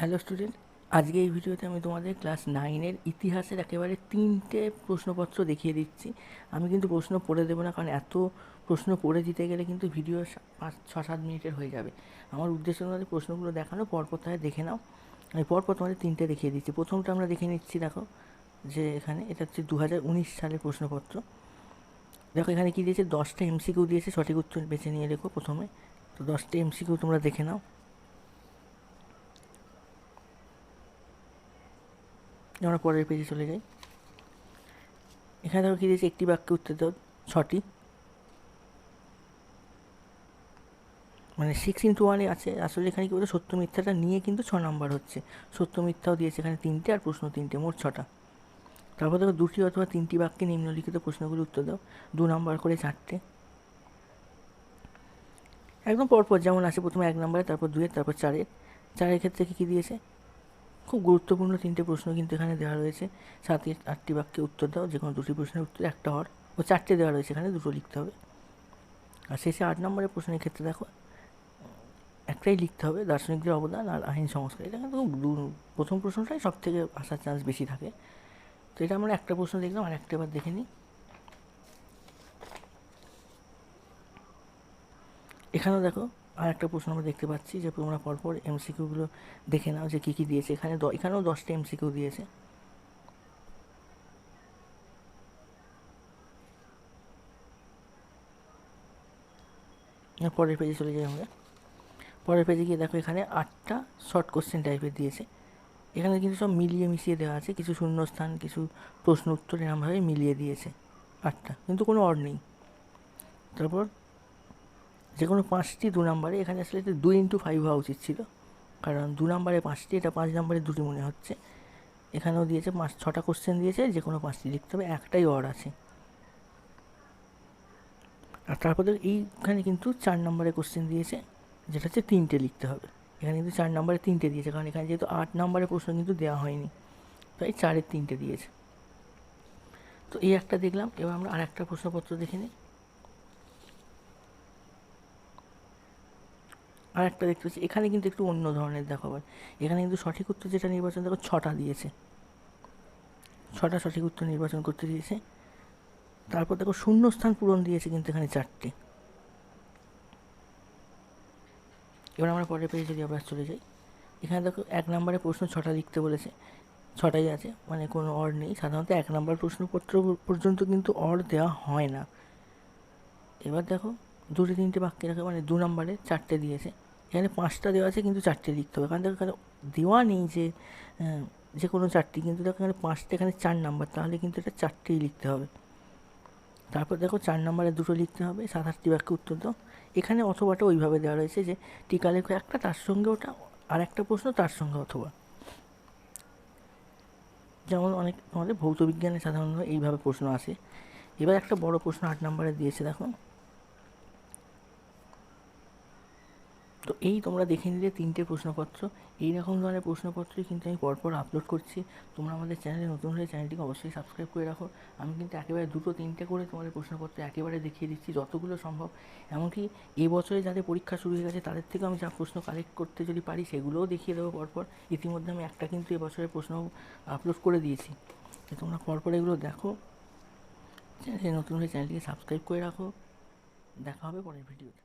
Hello student আজকে এই ভিডিওতে আমি তোমাদের ক্লাস নাইনের ইতিহাসের একেবারে তিনটে প্রশ্নপত্র দেখিয়ে দিচ্ছি। আমি কিন্তু প্রশ্ন পড়ে দেবো না, কারণ এত প্রশ্ন পড়ে দিতে গেলে কিন্তু ভিডিও পাঁচ ছ সাত মিনিটের হয়ে যাবে। আমার উদ্দেশ্য তোমাদের প্রশ্নগুলো দেখানো পরপর তাহলে দেখে নাও। আমি পরপর তোমাদের তিনটে দেখিয়ে দিচ্ছি। প্রথমটা আমরা দেখে নিচ্ছি, দেখো, যে এখানে, এটা হচ্ছে দু হাজার উনিশ সালের প্রশ্নপত্র। দেখো, এখানে কী দিয়েছে? দশটা এমসিকিউ দিয়েছে, সঠিক উত্তর বেছে নিয়ে রেখো প্রথমে। তো দশটা এমসিকিউ তোমরা দেখে নাও। আমরা পরের পেজে চলে যাই। এখানে দেখো কী দিয়েছে? একটি বাক্যে উত্তর দাও। ছটি। মানে সিক্স ইন্টু ওয়ানে আছে। আসলে এখানে কি বলতো? সত্য মিথ্যাটা নিয়ে কিন্তু ছ নাম্বার হচ্ছে। সত্য মিথ্যাও দিয়েছে এখানে তিনটে আর প্রশ্ন তিনটে, মোট ছটা। তারপর দেখো দুটি অথবা তিনটি বাক্যে নিম্নলিখিত প্রশ্নগুলো উত্তর দাও। দু নাম্বার করে চারটে। একদম পরপর যেমন আছে প্রথমে এক নম্বরে তারপর দুয়ের তারপর চারের। চারের ক্ষেত্রে কী কী দিয়েছে? খুব গুরুত্বপূর্ণ তিনটে প্রশ্ন কিন্তু এখানে দেওয়া রয়েছে। সাতের আটটি বাক্যে উত্তর দাও, যে কোনো দুটি প্রশ্নের উত্তর, একটা হর। ও চারটে দেওয়া রয়েছে এখানে, দুটো লিখতে হবে। আর শেষে আট নম্বরের প্রশ্নের ক্ষেত্রে দেখো, একটাই লিখতে হবে, দার্শনিকদের অবদান আর আইন সংস্কার। এটা কিন্তু প্রথম প্রশ্নটাই সব থেকে আসার চান্স বেশি থাকে। তো এটা আমরা একটা প্রশ্ন দেখলাম, আর একটা এবার দেখে নিই। এখানেও দেখো আর একটা প্রশ্ন আমরা দেখতে পাচ্ছি যে তোমরা পরপর এমসিকিউগুলো দেখে নাও যে কী কী দিয়েছে। এখানে এখানেও দশটা এমসিকিউ দিয়েছে। পরের পেজে চলে যাই আমরা। পরের পেজে গিয়ে দেখো এখানে আটটা শর্ট কোশ্চেন টাইপের দিয়েছে। এখানে কিন্তু সব মিলিয়ে মিশিয়ে দেওয়া আছে। কিছু শূন্যস্থান, কিছু প্রশ্ন উত্তর এরমভাবে মিলিয়ে দিয়েছে আটটা। কিন্তু কোনো অর নেই। তারপর যে কোনো পাঁচটি দু নম্বরে এখানে আসলে এটা দুই ইন্টু ফাইভ হওয়া উচিত ছিল। কারণ দু নম্বরে পাঁচটি, এটা পাঁচ নম্বরে দুটি মনে হচ্ছে। এখানেও দিয়েছে পাঁচ, ছটা কোশ্চেন দিয়েছে, যে কোনো পাঁচটি লিখতে হবে, একটাই অর আছে। আর তারপরে এইখানে কিন্তু চার নম্বরে কোশ্চেন দিয়েছে, যেটা হচ্ছে তিনটে লিখতে হবে। এখানে কিন্তু চার নম্বরে তিনটে দিয়েছে, কারণ এখানে যেহেতু আট নম্বরের প্রশ্ন কিন্তু দেওয়া হয়নি, তাই চারের তিনটে দিয়েছে। তো এই একটা দেখলাম, এবার আমরা আর একটা প্রশ্নপত্র দেখে নিই। আর একটা দেখতে পাচ্ছি। এখানে কিন্তু একটু অন্য ধরনের দেখো আবার এখানে কিন্তু সঠিক উত্তর যেটা নির্বাচন, দেখো ছটা দিয়েছে। ছটা সঠিক উত্তর নির্বাচন করতে দিয়েছে। তারপর দেখো শূন্যস্থান পূরণ দিয়েছে কিন্তু এখানে চারটে। এবার আমরা পরের পেজে যদি আবার চলে যাই। এখানে দেখো এক নম্বরে প্রশ্ন ছটা লিখতে বলেছে। ছটাই আছে মানে কোনো অর নেই। সাধারণত এক নম্বর প্রশ্নপত্র পর্যন্ত কিন্তু অর দেওয়া হয় না। এবার দেখো দুটো তিনটে বাক্যে রাখে মানে দু নম্বরে চারটে দিয়েছে। এখানে পাঁচটা দেওয়া আছে, কিন্তু চারটে লিখতে হবে। কারণ দেখো এখানে দেওয়া নেই যে যে কোনো চারটি, কিন্তু দেখো এখানে পাঁচটা, এখানে চার নাম্বার, তাহলে কিন্তু এটা চারটেই লিখতে হবে। তারপর দেখো চার নম্বরে দুটো লিখতে হবে, সাত আটটি বাক্যে উত্তর দাও। এখানে অথবাটা ওইভাবে দেওয়া রয়েছে যে, টিকা লেখো, একটা তার সঙ্গে ওটা আর একটা প্রশ্ন তার সঙ্গে অথবা। যেমন অনেক আমাদের ভৌত বিজ্ঞানে সাধারণত এইভাবে প্রশ্ন আসে। এবার একটা বড় প্রশ্ন আট নম্বরে দিয়েছে, দেখো। তো এই তোমরা দেখে নিলে তিনটে প্রশ্নপত্র। এই রকম ধরনের প্রশ্নপত্রই কিন্তু আমি পরপর আপলোড করছি। তোমরা আমাদের চ্যানেলে নতুন হলে চ্যানেলটিকে অবশ্যই সাবস্ক্রাইব করে রাখো। আমি কিন্তু একেবারে দুটো তিনটে করে তোমাদের প্রশ্নপত্র একেবারে দেখিয়ে দিচ্ছি যতগুলো সম্ভব। এমনকি এই বছরে যাদের পরীক্ষা শুরু হয়ে গেছে, তাদের থেকে আমি যা প্রশ্ন কালেক্ট করতে যদি পারি, সেগুলোও দেখিয়ে দেবো পরপর। ইতিমধ্যে আমি একটা কিন্তু এবছরের প্রশ্ন আপলোড করে দিয়েছি। তোমরা পরপর এগুলো দেখো। চ্যানেলে নতুন হলে চ্যানেলটিকে সাবস্ক্রাইব করে রাখো। দেখা হবে পরের ভিডিওতে